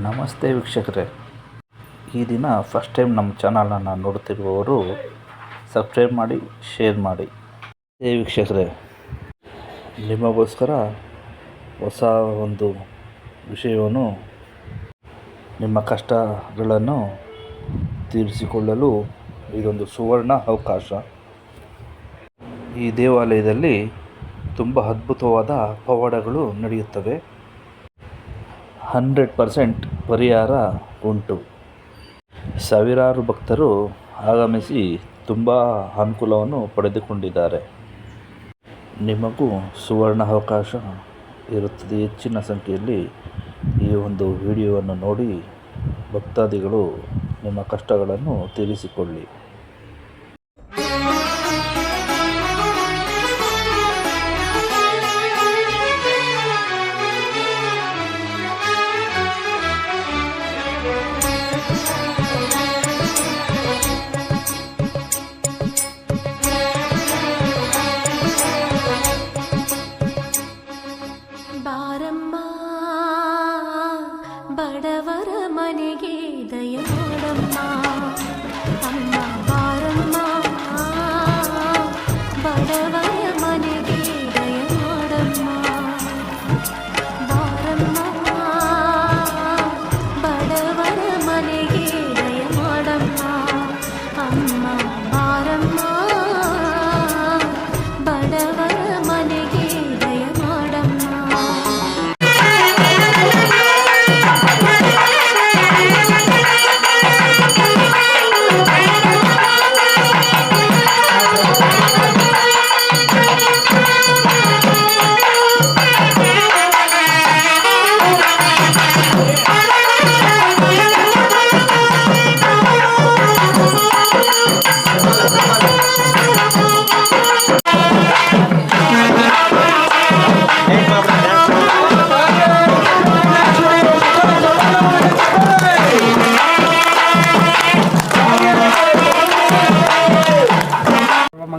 ನಮಸ್ತೆ ವೀಕ್ಷಕರೇ. ಈ ದಿನ ಫಸ್ಟ್ ಟೈಮ್ ನಮ್ಮ ಚಾನಲನ್ನು ನೋಡುತ್ತಿರುವವರು ಸಬ್ಸ್ಕ್ರೈಬ್ ಮಾಡಿ ಶೇರ್ ಮಾಡಿ. ಹೇ ವೀಕ್ಷಕರೇ, ನಿಮಗೋಸ್ಕರ ಹೊಸ ಒಂದು ವಿಷಯವನ್ನು, ನಿಮ್ಮ ಕಷ್ಟಗಳನ್ನು ತೀರಿಸಿಕೊಳ್ಳಲು ಇದೊಂದು ಸುವರ್ಣ ಅವಕಾಶ. ಈ ದೇವಾಲಯದಲ್ಲಿ ತುಂಬ ಅದ್ಭುತವಾದ ಪವಾಡಗಳು ನಡೆಯುತ್ತವೆ. ಹಂಡ್ರೆಡ್ ಪರ್ಸೆಂಟ್ ಪರಿಹಾರ ಉಂಟು. ಸಾವಿರಾರು ಭಕ್ತರು ಆಗಮಿಸಿ ತುಂಬ ಅನುಕೂಲವನ್ನು ಪಡೆದುಕೊಂಡಿದ್ದಾರೆ. ನಿಮಗೂ ಸುವರ್ಣ ಅವಕಾಶ ಇರುತ್ತದೆ ಹೆಚ್ಚಿನ ಸಂಖ್ಯೆಯಲ್ಲಿ ಈ ಒಂದು ವಿಡಿಯೋವನ್ನು ನೋಡಿ ಭಕ್ತಾದಿಗಳು ನಿಮ್ಮ ಕಷ್ಟಗಳನ್ನು ತೀರಿಸಿಕೊಳ್ಳಿ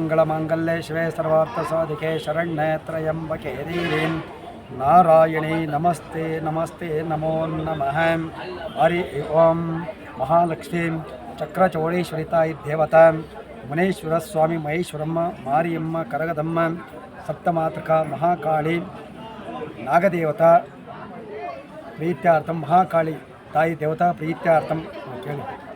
ಮಂಗಳಮಾಂಗಲ್ಯ ಶಿವೇ ಸರ್ವಾರ್ಥ ಸಾಧಿಕೆ ಶರಣ್ಯ ತ್ರಯಂಬಕೆ ದೇವೀನ್ ನಾರಾಯಣಿ ನಮಸ್ತೆ ನಮಸ್ತೆ, ನಮೋ ನಮಃ. ಹರಿ ಓಂ. ಮಹಾಲಕ್ಷ್ಮೀ. ಚಕ್ರಚೌಡೇಶ್ವರಿತಾಯಿ ದೇವತಾ. ಮುನೇಶ್ವರ ಸ್ವಾಮಿ ಮಹೇಶ್ವರಮ್ಮ, ಮಾರಿಯಮ್ಮ, ಕರಗದಮ್ಮ, ಸಪ್ತಮಾತೃಕ ಮಹಾಕಾಳಿ, ನಾಗದೇವತಾ. ಪ್ರೀತ್ಯಾರ್ಥಂ ಮಹಾಕಾಳಿ. ತಾಯಿ ದೇವತಾ, ಪ್ರೀತ್ಯಾರ್ಥಂ. ಕೇಳಿ.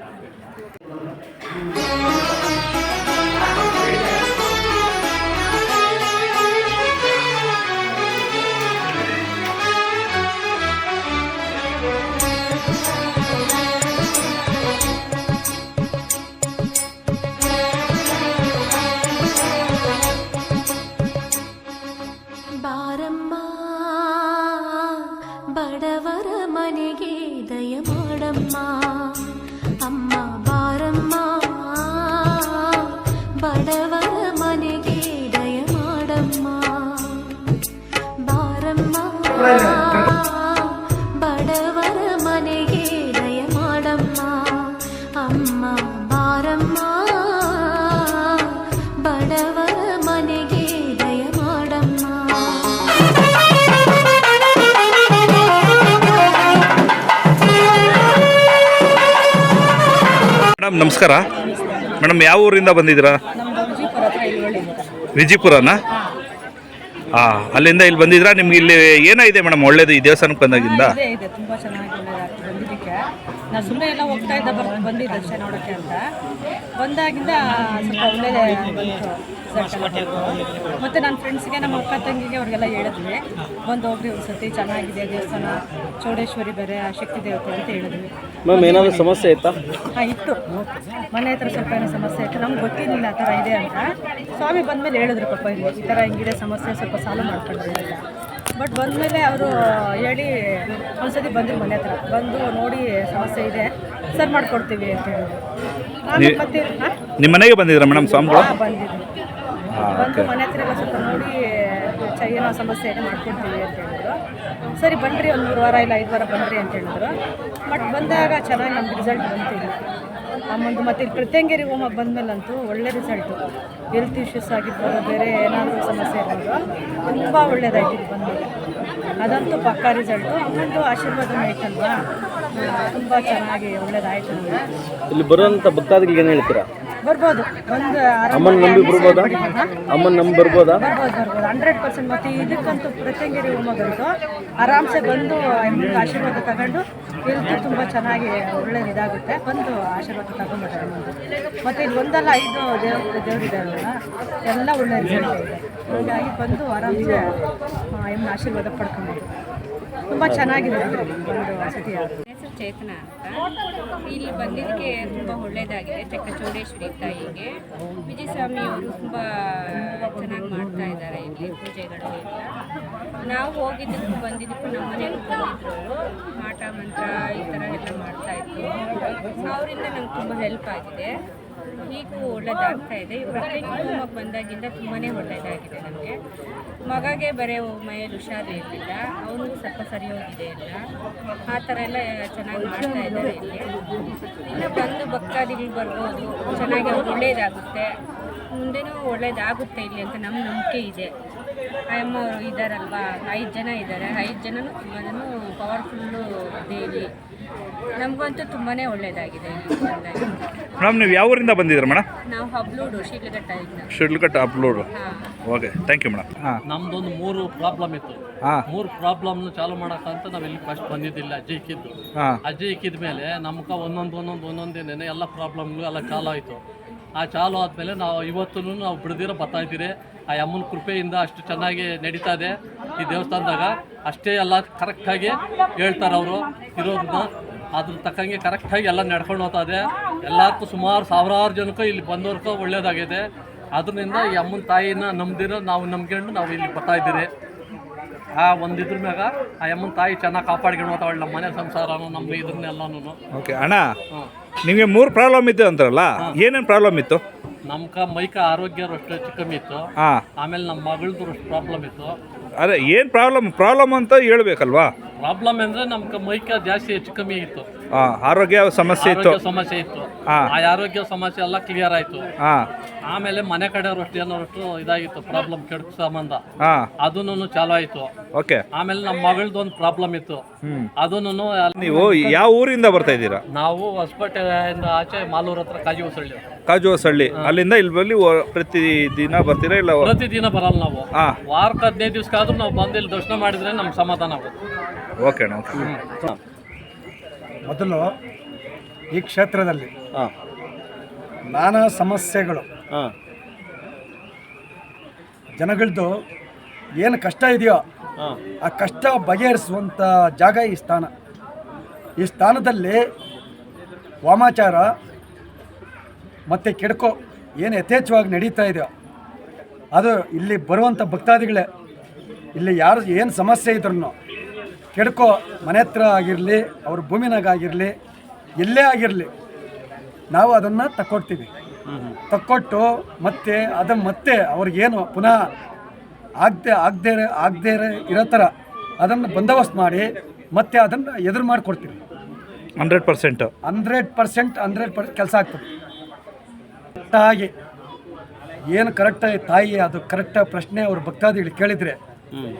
ಬಾರಮ್ಮ ಬಡವರ ಮನೆಗೆ ದಯ ಮಾಡಮ್ಮ ಅಮ್ಮ ಬಾರಮ್ಮ ಬಡವರ ಮನೆಗೆ ದಯ ಮಾಡಮ್ಮ ಬಾರಮ್ಮ ಮೇಡಮ್, ನಮಸ್ಕಾರ. ಮೇಡಮ್, ಯಾವ ಊರಿಂದ ಬಂದಿದ್ದೀರಾ? ವಿಜಿಪುರನಾ? ಹಾಂ ಅಲ್ಲಿಂದ ಇಲ್ಲಿ ಬಂದಿದ್ರಾ ನಿಮ್ಗೆ ಇಲ್ಲಿ ಏನಾಗಿದೆ ಮೇಡಮ್, ಒಳ್ಳೇದು ಈ ದೇವಸ್ಥಾನಕ್ಕೆ ಬಂದಾಗಿಂದ ಇದೆ ಇದೆ ತುಂಬ ಚೆನ್ನಾಗಿ ಒಳ್ಳೆದಾಗ್ತದೆ ಬಂದಿದ್ದಕ್ಕೆ ನಾನು ಸುಮ್ಮನೆ ಎಲ್ಲ ಹೋಗ್ತಾ ಇದ್ದ ಬರ್ ಬಂದಿದ್ದೆ ಅಷ್ಟೇ ನೋಡೋಕ್ಕೆ ಅಂತ. ಬಂದಾಗಿಂದ ಸ್ವಲ್ಪ ಒಳ್ಳೆಯದೇ ಬಂತು ಮತ್ತು ನನ್ನ ಫ್ರೆಂಡ್ಸ್ಗೆ ನಮ್ಮ ಅಕ್ಕ ತಂಗಿಗೆ ಅವ್ರಿಗೆಲ್ಲ ಹೇಳಿದ್ವಿ. ಬಂದು ಹೋಗ್ರಿ ಒಂದು ಸತಿ ಚೆನ್ನಾಗಿದೆ ದೇವಸ್ಥಾನ ಚೌಡೇಶ್ವರಿ ಬೇರೆ ಆ ಶಕ್ತಿ ದೇವತೆ ಅಂತ ಹೇಳಿದ್ವಿ. ಮ್ಯಾಮ್ ಏನಾದರೂ ಸಮಸ್ಯೆ ಆಯ್ತಾ ಹಾಂ ಇತ್ತು. ಮನೆ ಹತ್ರ ಸ್ವಲ್ಪ ಏನೋ ಸಮಸ್ಯೆ ಇತ್ತು. ನಮ್ಗೆ ಗೊತ್ತಿರಲಿಲ್ಲ ಆ ಥರ ಇದೆ ಅಂತ. ಸ್ವಾಮಿ ಬಂದಮೇಲೆ ಹೇಳಿದ್ರು ಪಪ್ಪ ಇಲ್ಲಿ ಈ ಥರ ಹಿಂಗಿದೆ ಸಮಸ್ಯೆ ಸ್ವಲ್ಪ ಸಾಲ್ವ್ ಮಾಡ್ಕೊಂಡ್ರಿ ಅಂತ ಬಟ್ ಬಂದಮೇಲೆ ಅವರು ಹೇಳಿ ಒಂದ್ಸತಿ ಬಂದರು ಮನೆ ಹತ್ರ. ಬಂದು ನೋಡಿ ಸಮಸ್ಯೆ ಇದೆ. ಸರ್ ಮಾಡ್ಕೊಡ್ತೀವಿ ಅಂತ ಹೇಳಿ ನಿಮ್ಮ ಮನೆಗೆ ಬಂದಿದ್ದೀರಾ ಮೇಡಮ್ ಸ್ವಾಮಿಗಳು? ಬಂದಿದ್ದು ಬಂದು ಮನೆ ಹತ್ರ ಎಲ್ಲ ಸ್ವಲ್ಪ ನೋಡಿ ಚ- ಏನೋ ಸಮಸ್ಯೆ ಇದೆ, ಮಾಡ್ಕೊಡ್ತೀವಿ ಅಂತ ಹೇಳಿದ್ರು. ಸರಿ ಬನ್ನಿರಿ ಒಂದು ಮೂರು ವಾರ ಇಲ್ಲ ಐದು ವಾರ ಬನ್ನಿರಿ ಅಂತ ಹೇಳಿದ್ರು. ಬಟ್ ಬಂದಾಗ ಚೆನ್ನಾಗಿ ನಮ್ಗೆ ರಿಸಲ್ಟ್ ಬಂತೀವಿ ಆಮೊಂದು ಮತ್ತೆ ಇಲ್ಲಿ ಪ್ರತ್ಯಂಗೇರಿ ಹೋಮ ಬಂದಮೇಲಂತೂ ಒಳ್ಳೆ ರಿಸಲ್ಟು ಹೆಲ್ತ್ ಇಶ್ಯೂಸ್ ಆಗಿರ್ಬೋದು, ಬೇರೆ ಏನಾದರೂ ಸಮಸ್ಯೆ ಇರ್ಬೋದು, ತುಂಬ ಒಳ್ಳೇದಾಯ್ತು ಇಲ್ಲಿ ಅದಂತೂ ಪಕ್ಕ ರಿಸಲ್ಟು ಅಮ್ಮಂದು ಆಶೀರ್ವಾದ ಆಯ್ತಲ್ವಾ? ತುಂಬ ಚೆನ್ನಾಗಿ ಒಳ್ಳೆಯದಾಯ್ತು ಇಲ್ಲಿ ಬರುವಂಥ ಭಕ್ತಾದಿಗಳಿಗೆ ಏನು ಹೇಳ್ತೀರಾ? ಬರ್ಬೋದು. ಒಂದು ಅಮ್ಮನ ನಂಬಿ ಬರ್ಬೋದಾ? ಅಮ್ಮನ ನಂಬಿ ಬರ್ಬೋದಾ? ಬರ್ಬೋದು ಬರ್ಬೋದು. ಹಂಡ್ರೆಡ್ ಪರ್ಸೆಂಟ್ ಮತ್ತು ಇದಕ್ಕಂತೂ ಪ್ರತ್ಯಂಗಿರಿ ಹೋಮಗಂತೂ ಆರಾಮ್ಸೆ ಬಂದು ಆಶೀರ್ವಾದ ತಗೊಂಡು ಇಲ್ಲಿ ತುಂಬ ಚೆನ್ನಾಗಿ ಒಳ್ಳೆ ಇದಾಗುತ್ತೆ. ಬಂದು ಆಶೀರ್ವಾದ ತಗೊಂಡ್ಬಿಟ್ಟಾರೆ ಮತ್ತೆ ಮತ್ತು ಇಲ್ಲಿ ಒಂದಲ್ಲ ಐದು ದೇವ್ರ ದೇವರಿದ್ದಾರಲ್ಲ ಎಲ್ಲ ಒಳ್ಳೆ ರಿಸಲ್ಟ್ ಇದೆ. ಹೀಗಾಗಿ ಬಂದು ಆರಾಮ್ಸೆ ಎಮ್ಮನ ಆಶೀರ್ವಾದ ಪಡ್ಕೊಂಡು ತುಂಬ ಚೆನ್ನಾಗಿದೆ ಒಂದು ವಸತಿ ಚೇತನ ಅಂತ. ಇಲ್ಲಿ ಬಂದಿದ್ದಕ್ಕೆ ತುಂಬ ಒಳ್ಳೆಯದಾಗಿದೆ ಚಕ್ಕಚೌಡೇಶ್ವರಿ ತಾಯಿಗೆ. ವಿಜಯಸ್ವಾಮಿ ಅವರು ತುಂಬ ಚೆನ್ನಾಗಿ ಮಾಡ್ತಾ ಇದ್ದಾರೆ ಇಲ್ಲಿ ಪೂಜೆಗಳು ನಾವು ಹೋಗಿದ್ದಕ್ಕೂ ಬಂದಿದ್ದಕ್ಕೂ ನಮ್ಮ ಮನೆಯಲ್ಲಿ ಬಂದಿದ್ರು ಮಾಟ ಮಂತ್ರ ಈ ಥರ ಎಲ್ಲ ಮಾಡ್ತಾ ಇದ್ರು. ಅವರಿಂದ ನಂಗೆ ತುಂಬ ಹೆಲ್ಪ್ ಆಗಿದೆ. ಈಗೂ ಒಳ್ಳೆದಾಗ್ತಾ ಇದೆ. ಪ್ರತ್ಯೇಕ ಹೋಮಕ್ಕೆ ಬಂದಾಗಿಂದ ತುಂಬಾ ಒಳ್ಳೆಯದಾಗಿದೆ ನಮಗೆ. ಮಗಗೆ ಬರೀ ಮೈಯಲ್ಲಿ ಹುಷಾರು ಇರಲಿಲ್ಲ. ಅವನು ಸ್ವಲ್ಪ ಸರಿ ಹೋಗಿದೆ ಆ ಥರ ಎಲ್ಲ ಚೆನ್ನಾಗಿ ಮಾಡ್ತಾ ಇದ್ದಾರೆ ಇಲ್ಲಿ. ಇನ್ನು ಬಂದು ಭಕ್ತಾದಿಗಳು ಬರ್ಬೋದು. ಚೆನ್ನಾಗಿ ಅವ್ರಿಗೆ ಒಳ್ಳೆಯದಾಗುತ್ತೆ ಮುಂದೆನೂ ಒಳ್ಳೆಯದಾಗುತ್ತೆ ಇಲ್ಲಿ ಅಂತ ನಮ್ಮ ನಂಬಿಕೆ ಇದೆ. ಅಮ್ಮ ಅವರು ಇದ್ದಾರಲ್ವಾ ಐದು ಜನ ಇದ್ದಾರೆ ಐದು ಜನನು ತುಂಬಾ ಪವರ್ಫುಲ್ಲು ದೇವಿ. ನಮಗಂತೂ ತುಂಬಾ ಒಳ್ಳೆಯದಾಗಿದೆ ಮೇಡಮ್ ನೀವು ಯಾವ ಊರಿಂದ ಬಂದಿದ್ದೀರಾ ಮೇಡಮ್? ನಾವು ಹಬ್ಲೂಡು Shidlaghatta Shidlaghatta upload okay thank you madam ಹಾಂ. ನಮ್ದೊಂದು ಮೂರು ಪ್ರಾಬ್ಲಮ್ ಇತ್ತು. ಹಾಂ. ಮೂರು ಪ್ರಾಬ್ಲಮ್ನ ಚಾಲು ಮಾಡಕ್ಕಂತ ನಾವು ಇಲ್ಲಿ ಫಸ್ಟ್ ಬಂದಿದ್ದಿಲ್ಲ ಅಜ್ಜಿ ಇಕ್ಕಿದ್ದು ಹಾಂ. ಅಜ್ಜಿ ಇಕ್ಕಿದ ಮೇಲೆ ನಮ್ಗೆ ಒಂದೊಂದು ಒಂದೊಂದು ಒಂದೊಂದೇನೆ ಎಲ್ಲ ಪ್ರಾಬ್ಲಮ್ಗಳು ಎಲ್ಲ ಚಾಲು ಆಯಿತು. ಆ ಚಾಲು ಆದಮೇಲೆ ನಾವು ಇವತ್ತೂ ನಾವು ಬಿಡದಿರೋ ಬರ್ತಾ ಇದ್ದೀರಿ. ಆ ಅಮ್ಮನ ಕೃಪೆಯಿಂದ ಅಷ್ಟು ಚೆನ್ನಾಗಿ ನಡೀತಾ ಇದೆ ಈ ದೇವಸ್ಥಾನದಾಗ. ಅಷ್ಟೇ ಎಲ್ಲ ಕರೆಕ್ಟಾಗಿ ಹೇಳ್ತಾರೆ ಅವರು ಇರೋದನ್ನ. ಅದ್ರ ತಕ್ಕಂಗೆ ಕರೆಕ್ಟಾಗಿ ಎಲ್ಲ ನಡ್ಕೊಂಡು ಹೋಗ್ತಾ ಇದೆ. ಎಲ್ಲಕ್ಕೂ ಸುಮಾರು ಸಾವಿರಾರು ಜನಕ್ಕೂ ಇಲ್ಲಿ ಬಂದವ್ರಿಗೂ ಒಳ್ಳೇದಾಗಿದೆ. ಅದರಿಂದ ಈ ಅಮ್ಮನ ತಾಯಿನ ನಂಬ್ದಿರೋ ನಾವು ನಂಬ್ಕೊಂಡು ನಾವು ಇಲ್ಲಿ ಬರ್ತಾ ಇದ್ದೀರಿ. ಆ ಒಂದಿದ್ರ ಮ್ಯಾಗ ಆ ಅಮ್ಮನ ತಾಯಿ ಚೆನ್ನಾಗಿ ಕಾಪಾಡ್ಕೊಂಡು ಹೋಗ್ತಾವಳೆ ನಮ್ಮ ಮನೆ ಸಂಸಾರನು ನಮ್ಮ ಇದನ್ನೆಲ್ಲನೂ ಓಕೆ ಅಣ್ಣ ನಿಮಗೆ ಮೂರು ಪ್ರಾಬ್ಲಮ್ ಇತ್ತು ಅಂತಾರಲ್ಲ ಏನೇನು ಪ್ರಾಬ್ಲಮ್ ಇತ್ತು? ನಮ್ಕ ಮೈಕ ಆರೋಗ್ಯ ಅಷ್ಟು ಹೆಚ್ಚು ಕಮ್ಮಿ ಇತ್ತು ಆಮೇಲೆ ನಮ್ಮ ಮಗಳದ್ದು ಅಷ್ಟು ಪ್ರಾಬ್ಲಮ್ ಇತ್ತು. ಅದೇ ಏನು ಪ್ರಾಬ್ಲಮ್ ಪ್ರಾಬ್ಲಮ್ ಅಂತ ಹೇಳ್ಬೇಕಲ್ವಾ? ಪ್ರಾಬ್ಲಮ್ ಅಂದ್ರೆ ನಮ್ಗೆ ಮೈಕ ಜಾಸ್ತಿ ಹೆಚ್ಚು ಕಮ್ಮಿ ಇತ್ತು ಆ, ಆರೋಗ್ಯ ಸಮಸ್ಯೆ ಇತ್ತು. ಆರೋಗ್ಯ ಸಮಸ್ಯೆ ಇತ್ತು. ಆ. ಆರೋಗ್ಯ ಸಮಸ್ಯೆ ಎಲ್ಲ ಕ್ಲಿಯರ್ ಆಯ್ತು. ಹಾಂ ಆಮೇಲೆ ಮನೆ ಕಡೆ ಅಷ್ಟು ಅನ್ನೋಷ್ಟು ಇದಾಗಿತ್ತು ಪ್ರಾಬ್ಲಮ್ ಕೆಡಕ್ ಸಂಬಂಧ. ಹಾಂ ಅದನ್ನು ಚಾಲು ಆಯ್ತು. ಓಕೆ. ಆಮೇಲೆ ನಮ್ಮ ಮಗಳದ್ದು ಒಂದು ಪ್ರಾಬ್ಲಮ್ ಇತ್ತು. ಹ್ಞೂ ಅದನ್ನು ನೀವು ಯಾವ ಊರಿಂದ ಬರ್ತಾ ಇದ್ದೀರಾ? ನಾವು ಹೊಸಪೇಟೆಯಿಂದ ಆಚೆ ಮಾಲೂರ್ ಹತ್ರ ಕಾಜು ಹೊಸಳ್ಳಿ. ಕಾಜು ಹೊಸಳ್ಳಿ. ಅಲ್ಲಿಂದ ಇಲ್ಲಿ ಬಲ್ಲಿ ಒ- ಪ್ರತಿ ದಿನ ಬರ್ತೀರಾ ಇಲ್ಲ ಪ್ರತಿದಿನ ಬರಲ್ಲ ನಾವು. ಹಾಂ ವಾರಕ್ಕೆ ಹದಿನೈದು ದಿವಸಕ್ಕಾದ್ರೂ ನಾವು ಬಂದು ಇಲ್ಲಿ ದರ್ಶನ ಮಾಡಿದ್ರೆ ನಮ್ಗೆ ಸಮಾಧಾನ ಆಗುತ್ತೆ. ಓಕೆ ಅಣ್ಣ ಓಕೆ. ಮೊದಲು ಈ ಕ್ಷೇತ್ರದಲ್ಲಿ ಹಾಂ. ನಾನಾ ಸಮಸ್ಯೆಗಳು ಹಾಂ. ಜನಗಳದ್ದು ಏನು ಕಷ್ಟ ಇದೆಯೋ ಹಾಂ. ಆ ಕಷ್ಟ ಬಗೆಹರಿಸುವಂಥ ಜಾಗ ಈ ಸ್ಥಾನ. ಈ ಸ್ಥಾನದಲ್ಲಿ ವಾಮಾಚಾರ ಮತ್ತು ಕೆಡ್ಕೋ ಏನು ಯಥೇಚ್ಛವಾಗಿ ನಡೀತಾ ಇದೆಯೋ ಅದು ಇಲ್ಲಿ ಬರುವಂಥ ಭಕ್ತಾದಿಗಳೇ ಇಲ್ಲಿ ಯಾರು ಏನು ಸಮಸ್ಯೆ ಇದ್ರೂ ಕೆಡ್ಕೋ ಮನೆ ಹತ್ರ ಆಗಿರಲಿ ಅವ್ರ ಭೂಮಿನಾಗಿರಲಿ ಎಲ್ಲೇ ಆಗಿರಲಿ ನಾವು ಅದನ್ನು ತಕ್ಕೊಡ್ತೀವಿ. ತಕ್ಕೊಟ್ಟು ಮತ್ತೆ ಅದನ್ನು ಮತ್ತೆ ಅವ್ರಿಗೇನು ಪುನಃ ಆಗದೆ ಆಗದೆ ಆಗದೆ ಇರೋ ಥರ ಅದನ್ನು ಬಂದೋಬಸ್ತ್ ಮಾಡಿ ಮತ್ತೆ ಅದನ್ನು ಎದುರು ಮಾಡಿಕೊಡ್ತೀವಿ. Hundred percent. Hundred percent hundred percent ಕೆಲಸ ಆಗ್ತದೆ. ಕರೆಕ್ಟಾಗಿ ಏನು ಕರೆಕ್ಟಾಗಿ ತಾಯಿ ಅದು ಕರೆಕ್ಟಾಗಿ ಪ್ರಶ್ನೆ ಅವ್ರ ಭಕ್ತಾದಿಗಳು ಕೇಳಿದರೆ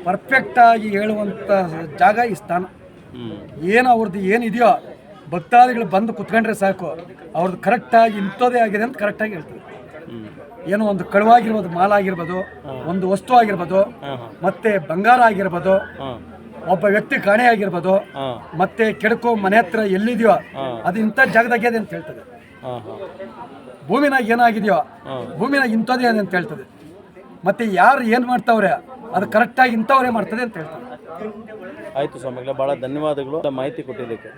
ಪರ್ಫೆಕ್ಟಾಗಿ ಹೇಳುವಂಥ ಜಾಗ ಈ ಸ್ಥಾನ. ಏನು ಅವ್ರದ್ದು ಏನಿದೆಯೋ ಭಕ್ತಾದಿಗಳು ಬಂದು ಕುತ್ಕೊಂಡ್ರೆ ಸಾಕು. ಅವ್ರದ್ದು ಕರೆಕ್ಟಾಗಿ ಇಂಥದ್ದೇ ಆಗಿದೆ ಅಂತ ಕರೆಕ್ಟಾಗಿ ಹೇಳ್ತಾರೆ. ಏನೋ ಒಂದು ಕಳುವಾಗಿರ್ಬೋದು ಮಾಲ್ ಆಗಿರ್ಬೋದು ಒಂದು ವಸ್ತು ಆಗಿರ್ಬೋದು, ಮತ್ತೆ ಬಂಗಾರ ಆಗಿರ್ಬೋದು, ಒಬ್ಬ ವ್ಯಕ್ತಿ ಕಾಣೆ ಆಗಿರ್ಬೋದು, ಮತ್ತೆ ಕೆಡಕು ಮನೆ ಹತ್ರ ಎಲ್ಲಿದೆಯೋ, ಅದು ಇಂಥ ಜಾಗದಾಗಿದೆ ಅಂತ ಹೇಳ್ತದೆ. ಭೂಮಿನಾಗ ಏನಾಗಿದೆಯೋ, ಭೂಮಿನಾಗ ಇಂಥದ್ದೇ ಅಂತ ಹೇಳ್ತದೆ. ಮತ್ತೆ ಯಾರು ಏನು ಮಾಡ್ತಾವ್ರೆ? ಅದು ಕರೆಕ್ಟಾಗಿ ಇಂಥವ್ರೇ ಮಾಡ್ತದೆ ಅಂತ ಹೇಳ್ತಾರೆ. ಆಯಿತು ಸ್ವಾಮಿಗಳೇ ಭಾಳ ಧನ್ಯವಾದಗಳು. ಮಾಹಿತಿ ಕೊಟ್ಟಿದ್ದಕ್ಕೆ.